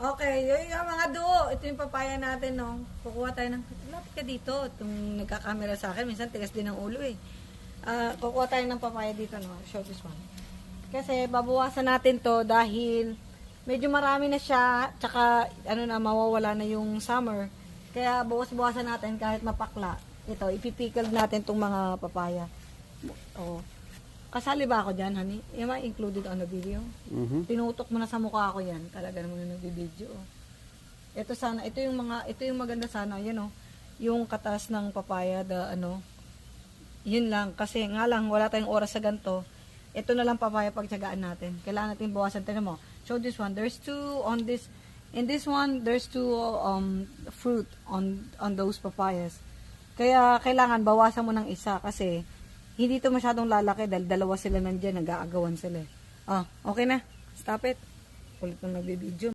Okay, yun yung mga duo. Ito yung papaya natin, no? Kukuha tayo ng... Lapit ka dito. Itong nagkakamera sa akin, minsan tigas din ang ulo, eh. Ah, kukuha tayo ng papaya dito, no? Show this one. Kasi babawasan natin to dahil medyo marami na siya, tsaka ano na, mawawala na yung summer. Kaya bawas-bawasan natin kahit mapakla. Ito, ipipikal natin tong mga papaya. Oh. Kasali ba ako dyan, honey? Am I included on the video? Mhm. Tinutok mo na sa mukha ko yan. Talaga naman yung nagbibideo. oh. Ito sana, ito yung mga, ito yung maganda sana, yun oh. Yung katas ng papaya, the ano, yun lang. Kasi nga lang, wala tayong oras sa ganito. Ito na lang papaya pagtsagaan natin. Kailangan natin bawasan. Tignan mo. Show this one. There's two on this, in this one, there's two um, fruit on, on those papayas. Kaya kailangan bawasan mo ng isa kasi hindi to masyadong lalaki dahil dalawa sila nandyan, nag-aagawan sila. eh. Ah, okay na. Stop it. Kulit nang nagbibideo.